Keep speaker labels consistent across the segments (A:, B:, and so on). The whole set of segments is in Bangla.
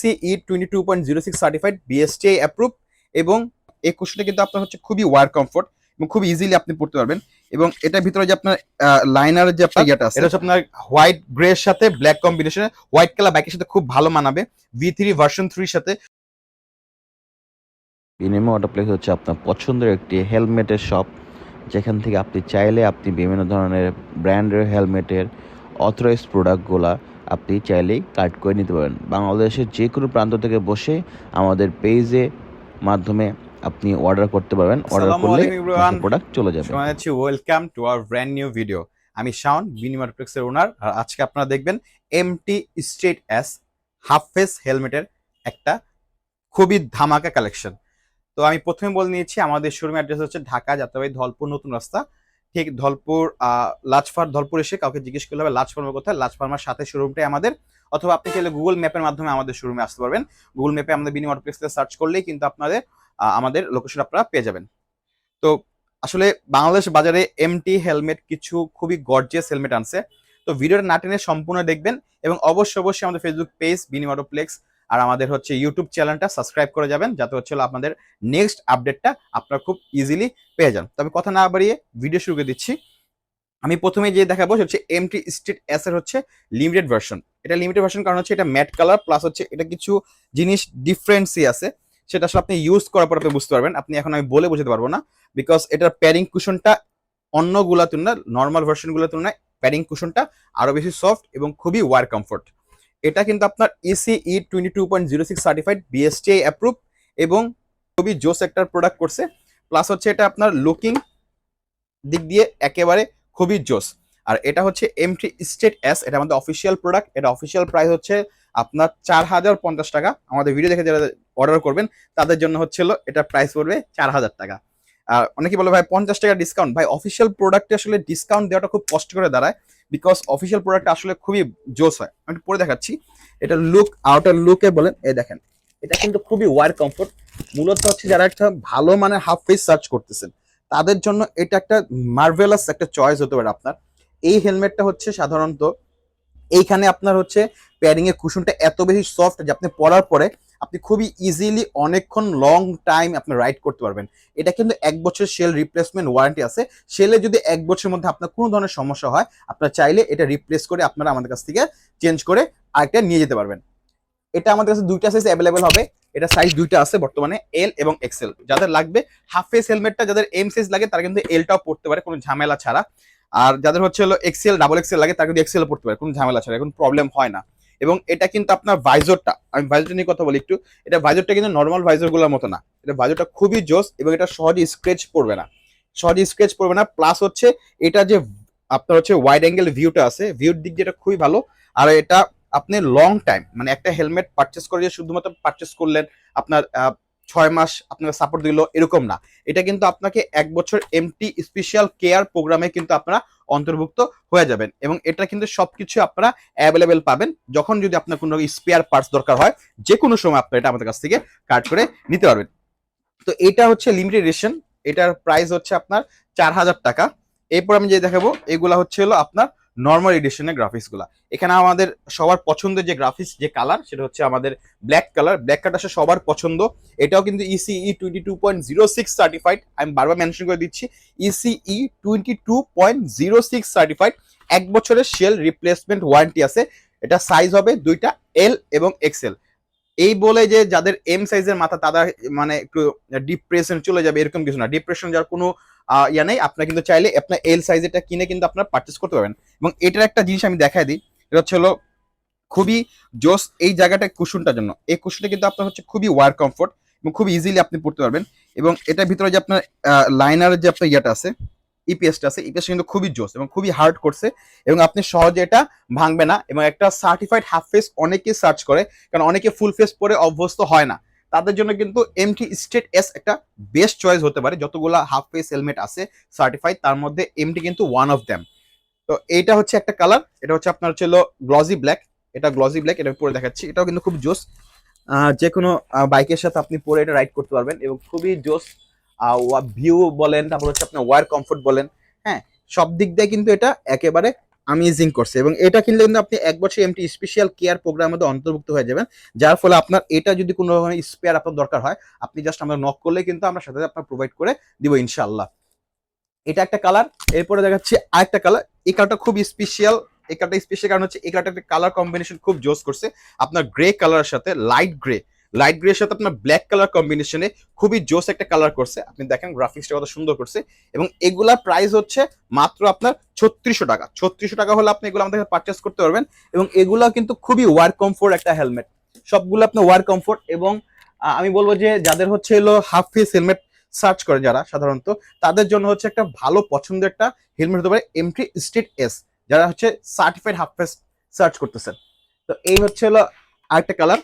A: C E twenty two point zero six certified BSTI approve এবং এই কোশ্চেনটা কিন্তু আপনার হচ্ছে খুবই ওয়ার কমফোর্ট এবং খুব ইজিলি আপনি পড়তে পারবেন। এবং এটার ভিতরে যে আপনার লাইনার যে আপনার ইয়েটা আছে এটা হচ্ছে আপনার হোয়াইট গ্রে এর সাথে ব্ল্যাক কম্বিনেশনে হোয়াইট কালার বাইকের সাথে খুব ভালো মানাবে। ভি থ্রি ভার্সন থ্রির সাথে।
B: বিনিময় অটোপ্লেক্স হচ্ছে আপনার পছন্দের একটি হেলমেটের শপ যেখান থেকে আপনি চাইলে আপনি বিভিন্ন ধরনের ব্র্যান্ডের হেলমেটের অথরাইজ প্রোডাক্টগুলা আপনি চাইলেই কাট করে নিতে পারেন। বাংলাদেশের যে কোনো প্রান্ত থেকে বসে আমাদের পেজে মাধ্যমে আপনি অর্ডার করতে পারবেন। অর্ডার করলে প্রোডাক্ট চলে যাবে।
A: শোনা যাচ্ছে welcome to our brand new video আমি শাওন বিনিমার্টপ্লেক্স এর ওনার আর আজকে আপনারা দেখবেন MT Straight S half face হেলমেটের একটা খুবই ধামাকা কালেকশন তো আমি প্রথমে বলে নিয়েছি আমাদের শোরুম অ্যাড্রেস হচ্ছে ঢাকা যাত্রাবাড়ি ধলপুর নতুন রাস্তা। ঠিক ধলপুর লাজফার, ধলপুর এসে কাউকে জিজ্ঞেস করলে হবে লাজ কোথায়? লাজ ফার্মার সাথে শোরুমটাই আমাদের। অথবা আপনি চাইলে গুগল ম্যাপের মাধ্যমে আমাদের শোরুমে আসতে পারবেন। গুগল ম্যাপে আমাদের বিনি বিনিময় সার্চ করলেই কিন্তু আপনাদের আমাদের লোকেশন আপনারা পেয়ে যাবেন। তো আসলে বাংলাদেশ বাজারে এমটি হেলমেট কিছু খুবই গর্জিয়াস হেলমেট আনছে। তো ভিডিওটা না টেনে সম্পূর্ণ দেখবেন এবং অবশ্যই অবশ্যই আমাদের ফেসবুক পেজ বিনিমটোপ্লেক্স আর আমাদের হচ্ছে ইউটিউব চ্যানেলটা সাবস্ক্রাইব করে যাবেন, যাতে হচ্ছে আপনাদের নেক্সট আপডেটটা আপনারা খুব ইজিলি পেয়ে যান। তবে কথা না বাড়িয়ে ভিডিও শুরু করে দিচ্ছি। আমি প্রথমে যে দেখাবো হচ্ছে এমটি স্ট্রিট এস এর হচ্ছে লিমিটেড ভার্সন এটা লিমিটেড ভার্সন কারণ হচ্ছে এটা ম্যাট কালার প্লাস হচ্ছে এটা কিছু জিনিস ডিফারেন্সই আছে। সেটা আসলে আপনি ইউজ করার পর আপনি বুঝতে পারবেন। আপনি এখন আমি বলে বোঝাতে পারব না বিকজ এটার প্যারিং কুশনটা অন্যগুলা তুলনায় নর্মাল ভার্সনগুলোর তুলনায় প্যারিং কুশনটা আরও বেশি সফট এবং খুবই ওয়ার কমফোর্ট এটা কিন্তু আপনার E EC E twenty two point zero six certified BSTI approve এবং খুবই জোস একটা প্রোডাক্ট করছে। প্লাস হচ্ছে এটা আপনার লুকিং দিক দিয়ে একেবারে খুবই জোস। আর এটা হচ্ছে এমটি স্টেট এস এটা আমাদের অফিসিয়াল প্রোডাক্ট এটা অফিসিয়াল প্রাইস হচ্ছে আপনার চার হাজার পঞ্চাশ টাকা। আমাদের ভিডিও দেখে যারা অর্ডার করবেন, তাদের জন্য হচ্ছিল এটা প্রাইস পড়বে চার হাজার টাকা। আর অনেকে বলে, ভাই, পঞ্চাশ টাকা ডিসকাউন্ট ভাই অফিসিয়াল প্রোডাক্টে আসলে ডিসকাউন্ট দেওয়াটা খুব কষ্ট করে দাঁড়ায়। বিকজ অফিসিয়াল প্রোডাক্ট আসলে খুবই জোস হয়। আমি পরে দেখাচ্ছি। এটা লুক আউটার লুকে বলেন, এই দেখেন। এটা কিন্তু খুবই ওয়ার কমফোর্ট মূলত হচ্ছে যারা একটা ভালো মানে হাফ ফেস সার্চ করতেছেন, তাদের জন্য এটা একটা মার্ভেলাস একটা চয়েস হতে পারে আপনার। এই হেলমেটটা হচ্ছে সাধারণত, এইখানে আপনার হচ্ছে প্যাডিং এর কুশনটা এত বেশি সফট যে আপনি পরার পরে আপনি খুবই ইজিলি অনেকক্ষণ লং টাইম আপনি রাইড করতে পারবেন। এটা কিন্তু এক বছর সেল রিপ্লেসমেন্ট ওয়ারেন্টি আছে। সেলে যদি এক বছরের মধ্যে আপনার কোনো ধরনের সমস্যা হয়, আপনার চাইলে এটা রিপ্লেস করে আপনারা আমাদের কাছ থেকে চেঞ্জ করে আরেকটা নিয়ে যেতে পারবেন। এটা আমাদের কাছে দুইটা সাইজ অ্যাভেলেবেল হবে। এটা সাইজ দুইটা আছে বর্তমানে এল এবং এক্সেল যাদের লাগবে হাফ ফেস হেলমেটটা যাদের এম সাইজ লাগে, তারা কিন্তু এলটাও পড়তে পারে, কোনো ঝামেলা ছাড়া। আর যাদের হচ্ছে হলো এক্সেল ডাবল এক্সেল লাগে, তারা কিন্তু এক্সেল পড়তে পারে, কোনো ঝামেলা ছাড়া, কোনো প্রবলেম হয় না। এবং এটা কিন্তু আপনার ভাইজরটা, আমি ভাইজরটা নিয়ে কথা বলি একটু, এটা ভাইজরটা কিন্তু নর্মাল ভাইজরগুলোর মতো না, এটা ভাইজরটা খুবই জোস এবং এটা সহজে স্ক্রেচ পড়বে না সহজ স্ক্রেচ পড়বে না প্লাস হচ্ছে এটা যে আপনার হচ্ছে ওয়াইড অ্যাঙ্গেল ভিউটা আছে ভিউর দিক দিয়ে এটা খুবই ভালো, আর এটা আপনি লং টাইম মানে একটা হেলমেট পারচেস করে শুধুমাত্র পারচেস করলেন, আপনার ছয় মাস আপনাকে সাপোর্ট দিল, এরকম না। এটা কিন্তু আপনাকে এক বছর এমটি স্পেশাল কেয়ার প্রোগ্রামে কিন্তু আপনারা অন্তর্ভুক্ত হয়ে যাবেন এবং এটা কিন্তু সবকিছু আপনারা অ্যাভেলেবেল পাবেন যখন যদি আপনার কোনো স্পেয়ার পার্টস দরকার হয় যে কোনো সময় আপনারা এটা আমাদের কাছ থেকে কাট করে নিতে পারবেন। তো এটা হচ্ছে লিমিটেড এটার প্রাইস হচ্ছে আপনার চার হাজার টাকা। এরপর আমি যে দেখাবো, এগুলা হচ্ছে হলো আপনার নর্মাল এডিশনের গ্রাফিক্সগুলা। এখানে আমাদের সবার পছন্দের যে গ্রাফিক্স যে কালার সেটা হচ্ছে আমাদের ব্ল্যাক কালার ব্ল্যাক কালার সবার পছন্দ। এটাও কিন্তু ECE twenty two point zero six certified আমি বারবার মেনশন করে দিচ্ছি। ECE twenty two point zero six certified এক বছরের শেল রিপ্লেসমেন্ট ওয়ারেন্টি আছে। এটা সাইজ হবে দুইটা এল এবং এক্সেল এই বলে যে যাদের এম সাইজের মাথা, তারা মানে একটু ডিপ্রেশন চলে যাবে, এরকম কিছু না। ডিপ্রেশন যার কোনো ইয়া নেই। আপনার কিন্তু চাইলে আপনার এল সাইজেরটা কিনে কিন্তু আপনার পারচেস করতে পারবেন। এবং এটার একটা জিনিস আমি দেখাই দিই, এটা হচ্ছে হলো খুবই জোস এই জায়গাটা কুশনটার জন্য। এই কুশনটা কিন্তু আপনার হচ্ছে খুবই ওয়ার কমফোর্ট এবং খুব ইজিলি আপনি পড়তে পারবেন। এবং এটার ভিতরে যে আপনার লাইনারের যে আপনার ইয়েটা আছে ইপিএসটা আছে ইপিএস কিন্তু খুবই জোস এবং খুবই হার্ড করছে এবং আপনি সহজে এটা ভাঙবে না এবং একটা সার্টিফাইড হাফ ফেস অনেকে সার্চ করে, কারণ অনেকে ফুল ফেস পরে অভ্যস্ত হয় না। তাদের জন্য কিন্তু এমটি স্টেট এস একটা বেস্ট চয়েস হতে পারে, যতগুলা হাফ ফেস হেলমেট আছে সার্টিফাইড তার মধ্যে এমটি কিন্তু ওয়ান অফ দ্যাম তো এইটা হচ্ছে একটা কালার এটা হচ্ছে আপনার হচ্ছে গ্লসি ব্ল্যাক এটা গ্লসি ব্ল্যাক এটা পরে দেখাচ্ছি, এটাও কিন্তু খুব জোস। যে কোনো বাইকের সাথে আপনি পরে এটা রাইড করতে পারবেন এবং খুবই জোস ভিউ বলেন, তারপর হচ্ছে আপনার ওয়ার কমফোর্ট বলেন হ্যাঁ সব দিক দিয়ে কিন্তু এটা একেবারে আমেজিং করছে এবং এটা কিনলে কিন্তু আপনি এক বছর এমটি স্পেশাল কেয়ার প্রোগ্রামের মধ্যে অন্তর্ভুক্ত হয়ে যাবেন, যার ফলে আপনার এটা যদি কোনো ধরনের স্পেয়ার আপনার দরকার হয়, আপনি জাস্ট আমরা নক করলে কিন্তু আমরা সাথে আপনার প্রোভাইড করে দিব ইনশাআল্লাহ। এটা একটা কালার এরপরে দেখাচ্ছি আরেকটা কালার এই কালারটা খুব স্পেশাল এই কালারটা স্পেশাল কারণ হচ্ছে এই কালারটা একটা কালার কম্বিনেশন খুব জোস করছে, আপনার গ্রে কালারের সাথে লাইট গ্রে লাইট গ্রে সাথে আপনার ব্ল্যাক কালার কম্বিনেশনে খুবই জোস একটা কালার করছে। আপনি দেখেন গ্রাফিক্সটা কত সুন্দর করছে। এবং এগুলা প্রাইস হচ্ছে মাত্র আপনার ছত্রিশশো টাকা। ছত্রিশশো টাকা হলে আপনি এগুলো আমাদের পারচেস করতে পারবেন। এবং এগুলা কিন্তু খুবই ওয়ার কমফোর্ট একটা হেলমেট সবগুলো আপনার ওয়ার কমফোর্ট এবং আমি বলব যে যাদের হচ্ছে এলো হাফ ফেস হেলমেট সার্চ করে যারা সাধারণত, তাদের জন্য হচ্ছে একটা ভালো পছন্দের একটা হেলমেট হতে পারে এমটি স্ট্রিট এস যারা হচ্ছে সার্টিফাইড হাফ ফেস সার্চ করতেছেন। তো এই হচ্ছে হলো আরেকটা কালার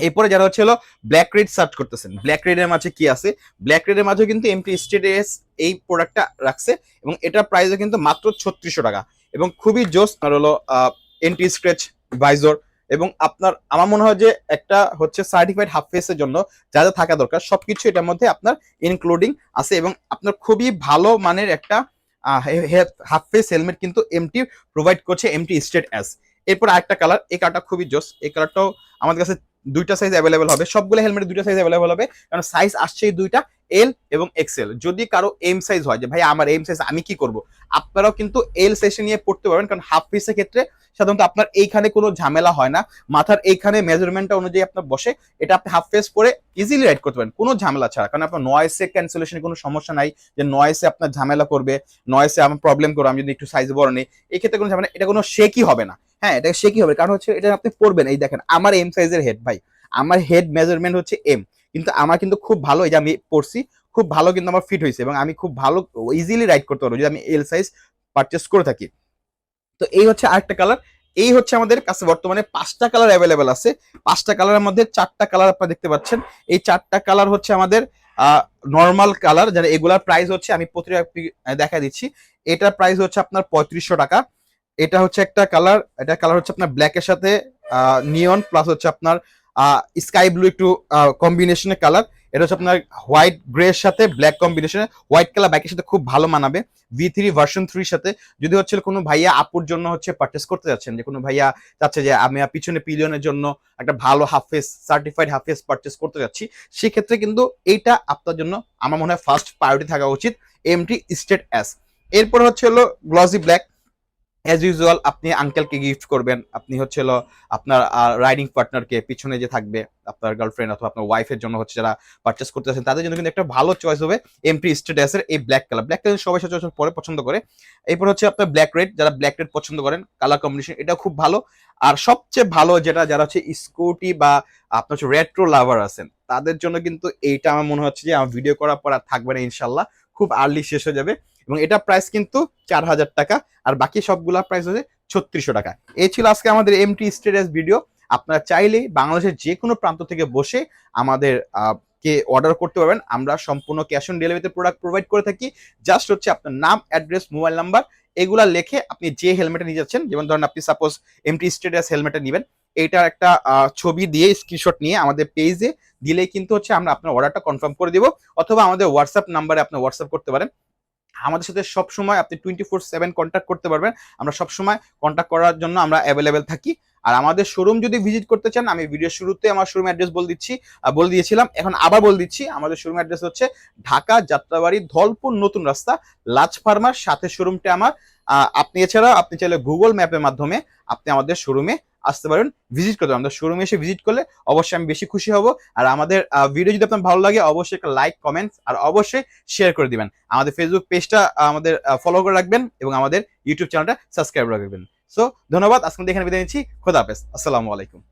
A: এরপরে যারা হচ্ছে হলো ব্ল্যাক রেড সার্চ করতেছেন ব্ল্যাক রেডের মাঝে কি আছে? ব্ল্যাক রেডের মাঝে কিন্তু এমটি স্ট্রিট এস এই প্রোডাক্টটা রাখছে এবং এটার প্রাইসও কিন্তু মাত্র ছত্রিশশো টাকা এবং খুবই জোস আর হলো এন্টি স্ক্রেচ ভাইজর এবং আপনার, আমার মনে হয় যে একটা হচ্ছে সার্টিফাইড হাফ ফেসের জন্য যা যা থাকা দরকার সবকিছু এটার মধ্যে আপনার ইনক্লুডিং আছে এবং আপনার খুবই ভালো মানের একটা হাফ ফেস হেলমেট কিন্তু এমটি প্রোভাইড করছে এমটি স্টেট এস এরপর আরেকটা কালার এই কালারটা খুবই জোস, এই কালারটাও আমাদের কাছে দুইটা সাইজ অ্যাভেলেবেল হবে। সবগুলো হেলমেট দুইটা সাইজ অ্যাভেলেবেল হবে। কারণ সাইজ আসছে দুইটা এল এবং এক্সেল যদি কারও এম সাইজ হয় যে, ভাই, আমার এম সাইজ আমি কি করব? আপনারাও কিন্তু এল সাইজে নিয়ে পড়তে পারবেন। কারণ হাফ পিসের ক্ষেত্রে সাধারণত আপনার এইখানে কোনো ঝামেলা হয় না। মাথার এইখানে মেজারমেন্টটা অনুযায়ী আপনার বসে। এটা আপনি হাফ ফেস পরে ইজিলি রাইড করতে পারেন। কোনো ঝামেলা ছাড়া। কারণ আপনার নয়েসে ক্যান্সেলেশনের কোনো সমস্যা নাই যে নয়েসে আপনার ঝামেলা করবে নয়েসে আমার প্রবলেম করবে, আমি যদি একটু সাইজ বড় নেই। এই ক্ষেত্রে কোনো ঝামেলা এটা কোনো শেকই হবে না। হ্যাঁ এটা শেকই হবে? কারণ হচ্ছে এটা আপনি পড়বেন। এই দেখেন, আমার এম সাইজের হেড ভাই। আমার হেড মেজারমেন্ট হচ্ছে এম কিন্তু আমার কিন্তু খুব ভালো, এই যে আমি পড়ছি, খুব ভালো কিন্তু আমার ফিট হয়েছে এবং আমি খুব ভালো ইজিলি রাইড করতে পারব যদি আমি এল সাইজ পারচেস করে থাকি। তো এই হচ্ছে আরেকটা কালার এই হচ্ছে আমাদের কাছে বর্তমানে পাঁচটা কালার অ্যাভেলেবেল আছে। পাঁচটা কালারের মধ্যে চারটা কালার আপনারা দেখতে পাচ্ছেন। এই চারটা কালার হচ্ছে আমাদের নর্মাল কালার যারা এগুলার প্রাইস হচ্ছে, আমি প্রতিটা দেখা দিচ্ছি। এটার প্রাইস হচ্ছে আপনার পঁয়ত্রিশশো টাকা। এটা হচ্ছে একটা কালার, এটা কালার হচ্ছে আপনার ব্ল্যাকের সাথে নিয়ন প্লাস হচ্ছে আপনার স্কাই ব্লু একটু কম্বিনেশনের কালার এটা হচ্ছে আপনার হোয়াইট গ্রে এর সাথে ব্ল্যাক কম্বিনেশনে হোয়াইট কালার ব্যাকের সাথে খুব ভালো মানাবে। ভি থ্রি ভার্সন থ্রির সাথে। যদি হচ্ছে কোনো ভাইয়া আপুর জন্য হচ্ছে পারচেস করতে যাচ্ছেন, যে কোনো ভাইয়া চাচ্ছে যে আমি পিছনে পিলিয়নের জন্য একটা ভালো হাফেস সার্টিফাইড হাফেস পারচেস করতে যাচ্ছি, সেক্ষেত্রে কিন্তু এইটা আপনার জন্য আমার মনে হয় ফার্স্ট প্রায়োরিটি থাকা উচিত এমটি স্টেট এস এরপর হচ্ছে হলো গ্লসি ব্ল্যাক অ্যাজ ইউজুয়াল আপনি আঙ্কেলকে গিফট করবেন। আপনি হচ্ছে হলো আপনার রাইডিং পার্টনারকে পিছনে যে থাকবে, আপনার গার্লফ্রেন্ড অথবা আপনার ওয়াইফের জন্য হচ্ছে যারা পারচেস করতে চাচ্ছেন তাদের জন্য কিন্তু একটা ভালো চয়েস হবে এমটি স্টেটাসের এই ব্ল্যাক কালার ব্ল্যাক কালার সবাই সচরাচর পরে পছন্দ করে। এরপর হচ্ছে আপনার ব্ল্যাক রেড যারা ব্ল্যাক রেড পছন্দ করেন কালার কম্বিনেশন এটা খুব ভালো। আর সবচেয়ে ভালো যেটা, যারা হচ্ছে স্কুটি বা আপনার হচ্ছে রেট্রো লাভার আছেন, তাদের জন্য কিন্তু এইটা আমার মনে হচ্ছে যে, আমার ভিডিও করার পর আর থাকবে না, ইনশাল্লাহ। খুব আর্লি শেষ হয়ে যাবে। এবং এটা প্রাইস কিন্তু চার হাজার টাকা, আর বাকি সবগুলা প্রাইস হচ্ছে ছত্রিশশো টাকা। এই ছিল আজকে আমাদের এমটি স্টেটাস ভিডিও আপনারা চাইলে বাংলাদেশের যে কোনো প্রান্ত থেকে বসে আমাদের কে অর্ডার করতে পারবেন। আমরা সম্পূর্ণ ক্যাশ অন ডেলিভারিতে প্রোডাক্ট প্রোভাইড করে থাকি। জাস্ট হচ্ছে আপনার নাম অ্যাড্রেস মোবাইল নাম্বার এগুলা লিখে আপনি যে হেলমেটে নিয়ে যাচ্ছেন, যেমন ধরেন আপনি সাপোজ এমটি স্টেটাস হেলমেটে নেবেন এইটার একটা ছবি দিয়ে স্ক্রিনশট নিয়ে আমাদের পেজে দিলেই কিন্তু হচ্ছে আমরা আপনার অর্ডারটা কনফার্ম করে দিব। অথবা আমাদের হোয়াটসঅ্যাপ নাম্বারে আপনি হোয়াটসঅ্যাপ করতে পারেন। আমাদের সাথে সব সময় আপনি টোয়েন্টি ফোর সেভেন কন্ট্যাক্ট করতে পারবেন। আমরা সব সময় কন্ট্যাক্ট করার জন্য আমরা অ্যাভেলেবেল থাকি। আর আমাদের শোরুম যদি ভিজিট করতে চান, আমি ভিডিও শুরুতে আমার শোরুম অ্যাড্রেস বলে দিচ্ছি বলে দিয়েছিলাম। এখন আবার বলে দিচ্ছি, আমাদের শোরুম অ্যাড্রেস হচ্ছে ঢাকা যাত্রাবাড়ি ধলপুর নতুন রাস্তা, লাজ ফার্মার সাথে শোরুমটা আমার। আপনি এছাড়া আপনি চাইলে গুগল ম্যাপের মাধ্যমে আপনি আমাদের শোরুমে আসতে পারেন ভিজিট করতে আমাদের শোরুমে এসে ভিজিট করলে অবশ্যই আমি বেশি খুশি হব। আর আমাদের ভিডিও যদি আপনার ভালো লাগে, অবশ্যই একটা লাইক কমেন্টস আর অবশ্যই শেয়ার করে দিবেন। আমাদের ফেসবুক পেজটা আমাদের ফলো করে রাখবেন এবং আমাদের ইউটিউব চ্যানেলটা সাবস্ক্রাইব রাখবেন। সো ধন্যবাদ। আজকে এখানে বিদায় নিচ্ছি। খোদা হাফেজ। আসসালামু আলাইকুম।